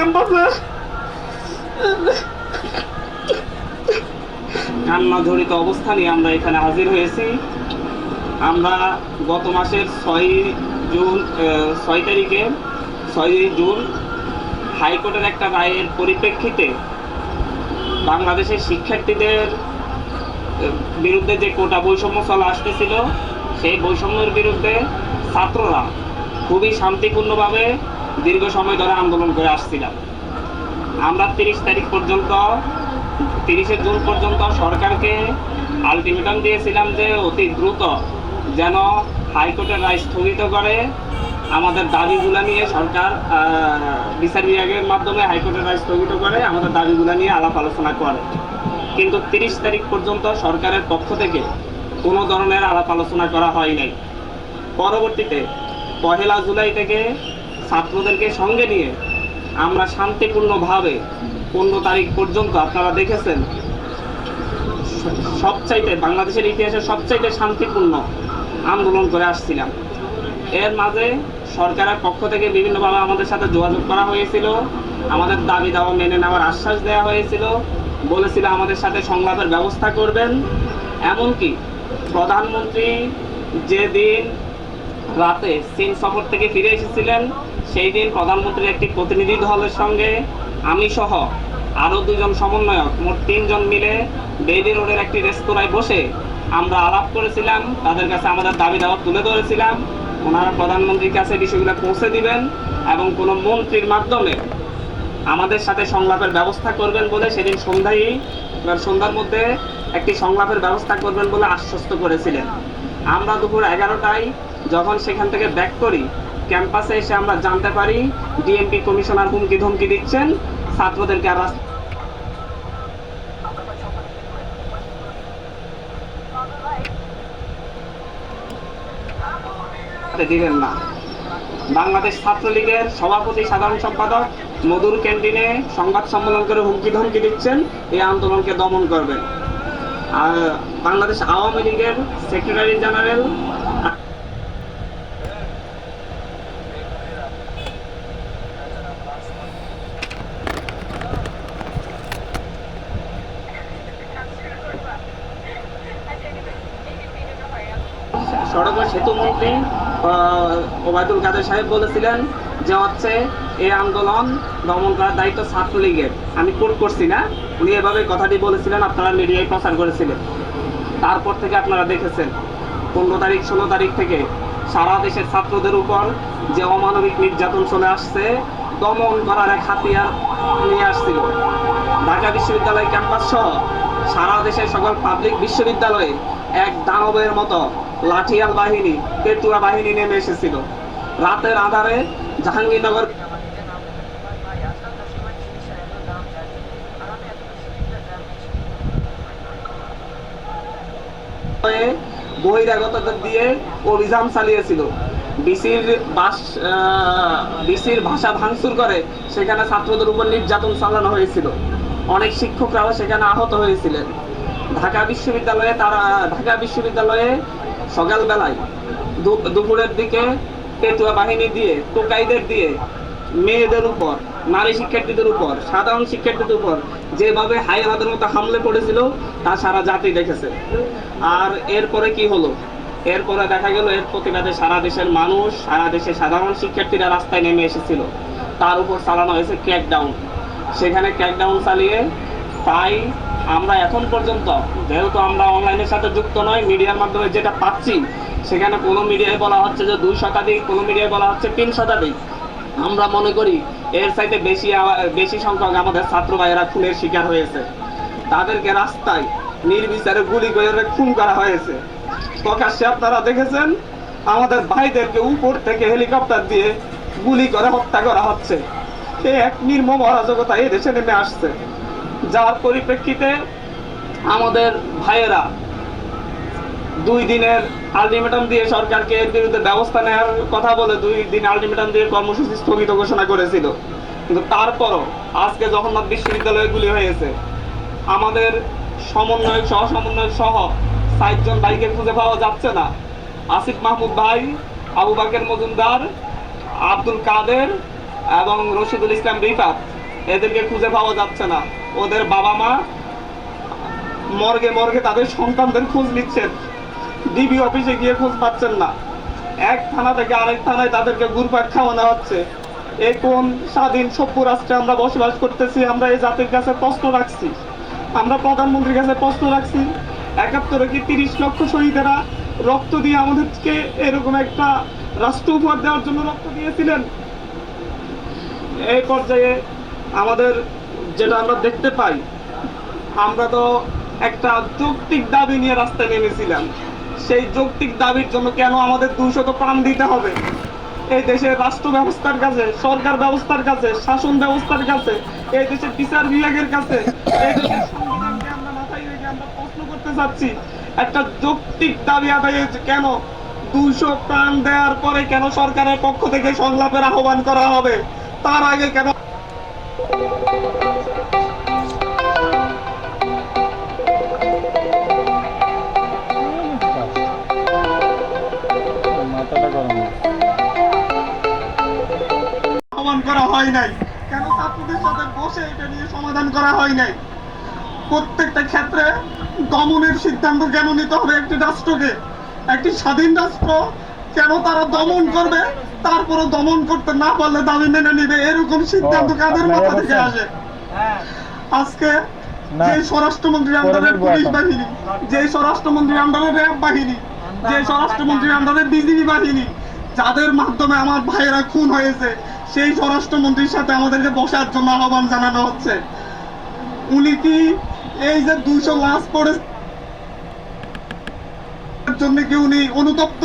ক্যাম্পাসে কান্না জড়িত অবস্থানে আমরা এখানে হাজির হয়েছি। আমরা গত মাসের ছয় জুন ছয় তারিখে ছয়ই জুন হাইকোর্টের একটা রায়ের পরিপ্রেক্ষিতে বাংলাদেশের শিক্ষার্থীদের বিরুদ্ধে যে কোটা বৈষম্য চলা আসতেছিল, সেই বৈষম্যের বিরুদ্ধে ছাত্ররা খুবই শান্তিপূর্ণভাবে দীর্ঘ সময় ধরে আন্দোলন করে আসছিলাম। আমরা তিরিশ তারিখ পর্যন্ত, তিরিশে জুন পর্যন্ত সরকারকে আলটিমেটাম দিয়েছিলাম যে অতি দ্রুত যেন হাইকোর্টের রায় স্থগিত করে আমাদের দাবিগুলো নিয়ে সরকার বিচার বিভাগের মাধ্যমে হাইকোর্টের রায় স্থগিত করে আমাদের দাবিগুলো নিয়ে আলাপ আলোচনা করে। কিন্তু তিরিশ তারিখ পর্যন্ত সরকারের পক্ষ থেকে কোনো ধরনের আলাপ আলোচনা করা হয় নাই। পরবর্তীতে পহেলা জুলাই থেকে ছাত্রদেরকে সঙ্গে নিয়ে আমরা শান্তিপূর্ণভাবে পনেরো তারিখ পর্যন্ত আপনারা দেখেছেন, সবচাইতে বাংলাদেশের ইতিহাসে সবচাইতে শান্তিপূর্ণ আন্দোলন করে আসছিলাম। এর মাঝে সরকারের পক্ষ থেকে বিভিন্নভাবে আমাদের সাথে যোগাযোগ করা হয়েছিল, আমাদের দাবি দাওয়া মেনে নেওয়ার আশ্বাস দেওয়া হয়েছিল, বলেছিল আমাদের সাথে সংলাপের ব্যবস্থা করবেন। এমনকি প্রধানমন্ত্রী যেদিন রাতে চীন সফর থেকে ফিরে এসেছিলেন সেই দিন প্রধানমন্ত্রীর একটি প্রতিনিধি দলের সঙ্গে আমি সহ আরও দুজন সমন্বয়ক, মোট তিনজন মিলে বেইলি রোডের একটি রেস্তোরাঁয় বসে আমরা আলাপ করেছিলাম, তাদের কাছে আমাদের দাবি দাওয়া তুলে ধরেছিলাম। ওনারা প্রধানমন্ত্রীর কাছে বিষয়গুলো পৌঁছে দিবেন এবং কোনো মন্ত্রীর মাধ্যমে আমাদের সাথে সংলাপের ব্যবস্থা করবেন বলে সেদিন সন্ধ্যায় সন্ধ্যার মধ্যে একটি সংলাপের ব্যবস্থা করবেন বলে আশ্বস্ত করেছিলেন। আমরা দুপুর এগারোটায় যখন সেখান থেকে ব্যাক করি ক্যাম্পাসে এসে আমরা জানতে পারি ডিএমপি কমিশনার হুমকি ধমকি দিচ্ছেন, ছাত্রদেরকে আর দিবেন না। বাংলাদেশ ছাত্রলীগের সভাপতি, সাধারণ সম্পাদক মধুর ক্যান্টিনে সংবাদ সম্মেলন করে হুমকি ধমকি দিচ্ছেন, এই আন্দোলনকে দমন করবেন। আর বাংলাদেশ আওয়ামী লীগের সেক্রেটারি জেনারেল সড়ক ও সেতু মন্ত্রী ওবায়দুল কাদের সাহেব বলেছিলেন যে হচ্ছে এই আন্দোলন দমন করার দায়িত্ব ছাত্রলীগের। আমি কোট করছি না, উনি এভাবে কথাটি বলেছিলেন, আপনারা মিডিয়ায় প্রচার করেছিলেন। তারপর থেকে আপনারা দেখেছেন, পনেরো তারিখ, ষোলো তারিখ থেকে সারা দেশের ছাত্রদের উপর যে অমানবিক নির্যাতন চলে আসছে, দমন করার এক হাতিয়ার নিয়ে আসছিল। ঢাকা বিশ্ববিদ্যালয় ক্যাম্পাস সহ সারা দেশের সকল পাবলিক বিশ্ববিদ্যালয়ে এক দানবের মতো লাঠিয়াল বাহিনী পেটুয়া বাহিনী নেমে এসেছিল। রাতের আধারে জাহাঙ্গীরনগর বহিরাগতদের দিয়ে অভিযান চালিয়েছিল। বিসির বাস বিসির ভাষা ভাঙচুর করে, সেখানে ছাত্রদের উপর নির্যাতন চালানো হয়েছিল। অনেক শিক্ষকরাও সেখানে আহত হয়েছিলেন। ঢাকা বিশ্ববিদ্যালয়ে তারা, ঢাকা বিশ্ববিদ্যালয়ে সকালবেলায় দু- দুপুরের দিকে পেটুয়া বাহিনী দিয়ে, টোকাইদের দিয়ে মেয়েদের উপর, নারী শিক্ষার্থীদের উপর, সাধারণ শিক্ষার্থীদের উপর যেভাবে হাইওয়াদের মতো হামলে পড়েছিল, তা সারা জাতি দেখেছে। আর এরপরে কি হলো? এরপরে দেখা গেল, এর প্রতিবাদে সারা দেশের মানুষ, সারা দেশের সাধারণ শিক্ষার্থীরা রাস্তায় নেমে এসেছিল। তার উপর চালানো হয়েছে ক্র্যাকডাউন সেখানে ক্র্যাকডাউন চালিয়ে তাই আমরা এখন পর্যন্ত, যেহেতু আমরা অনলাইনের সাথে যুক্ত নয় মিডিয়ার মাধ্যমে যেটা পাচ্ছি, সেখানে কোনো মিডিয়ায় বলা হচ্ছে যে দুই শতাধিক, কোনো মিডিয়ায় বলা হচ্ছে তিন শতাধিক। আমরা মনে করি এর চাইতে বেশি বেশি সংখ্যক আমাদের ছাত্র ভাইয়েরা খুনের শিকার হয়েছে। তাদেরকে রাস্তায় নির্বিচারে গুলি করে খুন করা হয়েছে। প্রকাশ্যে আপনারা দেখেছেন, আমাদের ভাইদেরকে উপর থেকে হেলিকপ্টার দিয়ে গুলি করে হত্যা করা হচ্ছে। এক নির্মম অরাজকতা এই দেশে নেমে আসছে। যার পরিপ্রেক্ষিতে আমাদের ভাইয়েরা দুই দিনের আলটিমেটাম দিয়ে সরকারকে এর বিরুদ্ধে ব্যবস্থা নেওয়ার কথা বলে দুই দিন আলটিমেটাম দিয়ে কর্মসূচি স্থগিত ঘোষণা করেছিল। কিন্তু তারপরও আজকে জগন্নাথ বিশ্ববিদ্যালয়গুলি হয়েছে। আমাদের সমন্বয়ক সহ সমন্বয়ক সহ ষাটজন ভাইকে খুঁজে পাওয়া যাচ্ছে না। আসিফ মাহমুদ ভাই, আবু বাকের মজুমদার, আব্দুল কাদের এবং রশিদুল ইসলাম রিফাত এদেরকে খুঁজে পাওয়া যাচ্ছে না। ওদের বাবা মা মর্গে মর্গে তাদের সন্তানদের খোঁজ নিচ্ছেন। ডিবি অফিসে গিয়ে খোঁজ পাচ্ছেন না। এক থানা থেকে আরেক থানায় তাদেরকে ঘুরপাক খাওয়ানো হচ্ছে। এই কোন স্বাধীন সভ্য রাষ্ট্রে আমরা বসবাস করতেছি, আমরা এই জাতির কাছে প্রশ্ন রাখছি। আমরা প্রধানমন্ত্রীর কাছে প্রশ্ন রাখছি, একাত্তরে কি তিরিশ লক্ষ শহীদেরা রক্ত দিয়ে আমাদেরকে এরকম একটা রাষ্ট্র উপহার দেওয়ার জন্য রক্ত দিয়েছিলেন? এই পর্যায়ে আমাদের যেটা আমরা দেখতে পাই, আমরা তো একটা যৌক্তিক দাবি নিয়ে রাস্তায় নেমেছিলাম। সেই যৌক্তিক দাবির জন্য কেন আমাদের দুশত প্রাণ দিতে হবে? এই দেশের রাষ্ট্র ব্যবস্থার কাছে, সরকার ব্যবস্থার কাছে, শাসন ব্যবস্থার কাছে, এই দেশের বিচার বিভাগের কাছে, এই দেশের সংবিধানকে আমরা মাথায় রেখে আমরা প্রশ্ন করতে চাচ্ছি, একটা যৌক্তিক দাবি আদায়ে কেন? দুইশো প্রাণ দেওয়ার পরে কেন সরকারের পক্ষ থেকে সংলাপের আহ্বান করা হবে? তার আগে কেন করা হয় নাই। কেন বসে এটা নিয়ে সমাধান করা হয় নাই? প্রত্যেকটা ক্ষেত্রে দমনের সিদ্ধান্ত কেন নিতে হবে একটি রাষ্ট্রকে। একটি স্বাধীন রাষ্ট্র কেন তারা দমন করবে? তারপরে দমন করতে না পারলে দাবি মেনে নিবে। এরকম সিদ্ধান্ত কাদের মাথা থেকে আসে? আজকে যে স্বরাষ্ট্রমন্ত্রীর আন্ডারে পুলিশ বাহিনী যে স্বরাষ্ট্রমন্ত্রীর আন্ডারে র্যাব বাহিনী যে স্বরাষ্ট্রমন্ত্রীর আন্ডারে বিজিবি বাহিনী যাদের মাধ্যমে আমার ভাইয়েরা খুন হয়েছে সেই স্বরাষ্ট্রমন্ত্রীর সাথে আমাদেরকে বসার জন্য আহ্বান জানানো হচ্ছে। উনি কি এই যে দুইশো লাশ পড়ে জন্য কি উনি অনুতপ্ত?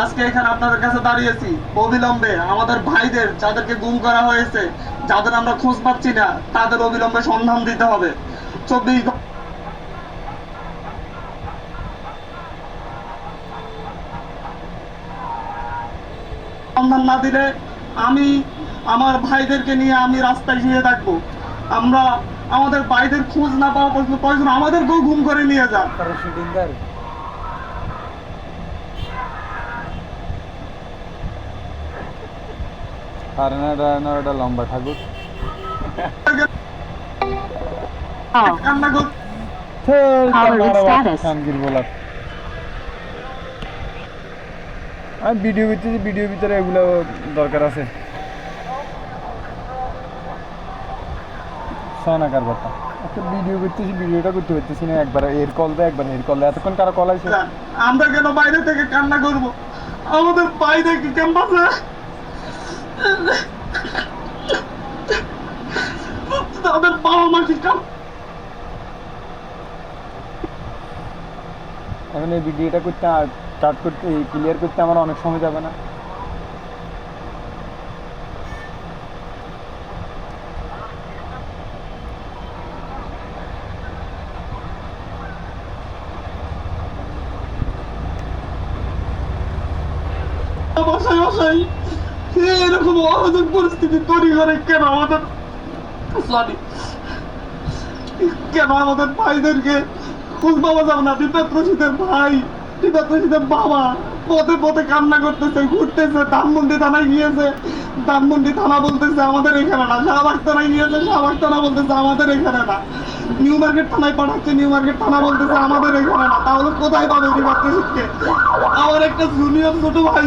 আজকে এখানে আপনাদের কাছে দাঁড়িয়েছি। অবিলম্বে আমাদের ভাইদের যাদেরকে গুম করা হয়েছে, যাদের আমরা খোঁজ পাচ্ছি না, তাদের অবিলম্বে সন্ধান দিতে হবে। চব্বিশ সন্ধান না দিলে আমি আমার ভাইদেরকে নিয়ে আমি রাস্তায় শুয়ে থাকব আমরা আমাদের ভাইদের খোঁজ না পাওয়া পর্যন্ত আমাদেরকেও গুম করে নিয়ে যান তারা শুটিং করে আর লম্বা ঠাকুর। আমি ভিডিও করতেছি ভিডিওর ভিতরে এগুলো দরকার আছে। সোনাকার কথা। একটা ভিডিও করতেছি ভিডিওটা করতে পারতেছি না। একবার এর কল দেয় একবার এর কল দেয় এতক্ষণ কারও কল আছে। আমরা কেন বাইরে থেকে কান্না করব? আমাদের বাইরে কি ক্যাম্পাসে তাদের বাবা মা কি এখন এই ভিডিওটা করতে স্টার্ট করতে ক্লিয়ার করতে আমার অনেক সময় যাবে না। বসাই বসাই। এরকম অরাজক পরিস্থিতি তৈরি করে কেন আমাদের? সরি কেন আমাদের ভাইদেরকে খোঁজ পাওয়া যাবে না? বিপদ রশিদের ভাই বিপদ রশিদের বাবা পথে পথে কান্না করতেছে, ঘুরতেছে, ধানমন্ডি থানায় গিয়েছে। ধানমন্ডি থানা বলতেছে, আমাদের এখানে না। শাহবাগ থানায় গিয়েছে, শাহবাগ থানা বলতেছে, আমাদের এখানে না। নিউ মার্কেট থানায় পাঠাচ্ছে, নিউ মার্কেট থানা বলতেছে, আমাদের এখানে না। তাহলে কোথায় পাবে বিপদ রশিদকে আমার একটা জুনিয়র ছোট ভাই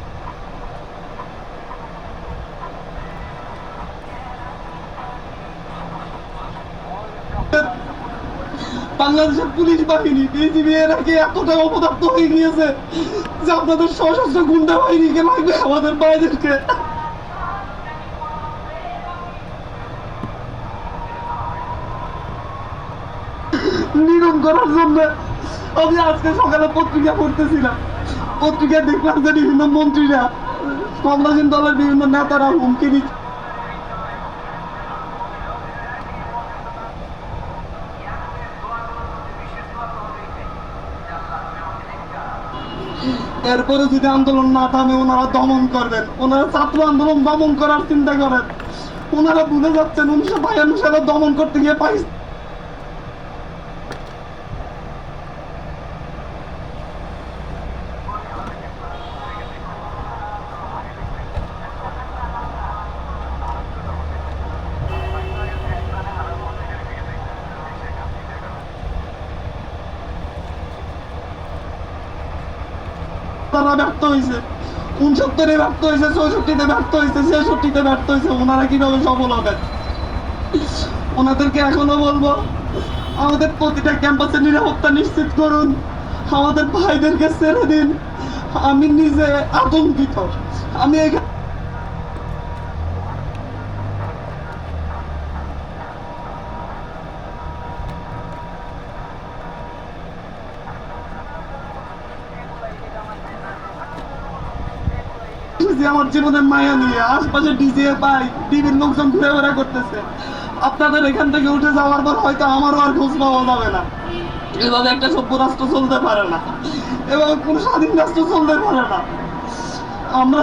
বাংলাদেশের পুলিশ বাহিনী বিজিবি এরা কি এতটা অপদার্থ হয়ে গিয়েছে যে আপনাদের সশস্ত্র গুন্ডা বাহিনীকে লাগবে আমাদের বাইরেকে নিধন করার জন্য আমি আজকে সকালে পত্রিকা পড়তেছিলাম। পত্রিকায় দেখলাম যে বিভিন্ন মন্ত্রীরা কমলাসীন দলের বিভিন্ন নেতারা হুমকি দিচ্ছে। এরপরে যদি আন্দোলন না থামে, ওনারা দমন করবেন। ওনারা ছাত্র আন্দোলন দমন করার চিন্তা করেন। ওনারা বুঝে যাচ্ছেন উনিশশো বায়ান্ন সালে দমন করতে গিয়ে পাকিস্তান তারা ব্যর্থ হয়েছে উনসত্তরে ব্যর্থ হয়েছে চৌষট্টিতে ব্যর্থ হয়েছে ছেষট্টিতে ব্যর্থ হয়েছে ওনারা কীভাবে সফল হবেন? ওনাদেরকে এখনও বলব, আমাদের প্রতিটা ক্যাম্পাসে নিরাপত্তা নিশ্চিত করুন। আমাদের ভাইদেরকে ছেড়ে দিন। আমি নিজে আতঙ্কিত। আমি এখানে যে আমার জীবনের মায়া নিয়ে আশপাশে ডিজে পাই টিভির লোকজন ঘুরে করতেছে। আপনাদের এখান থেকে উঠে যাওয়ার পর হয়তো আমারও আর খোঁজ পাওয়া যাবে না। এভাবে একটা সভ্য রাষ্ট্র চলতে পারে না। এভাবে কোনো স্বাধীন রাষ্ট্র চলতে পারে না। আমরা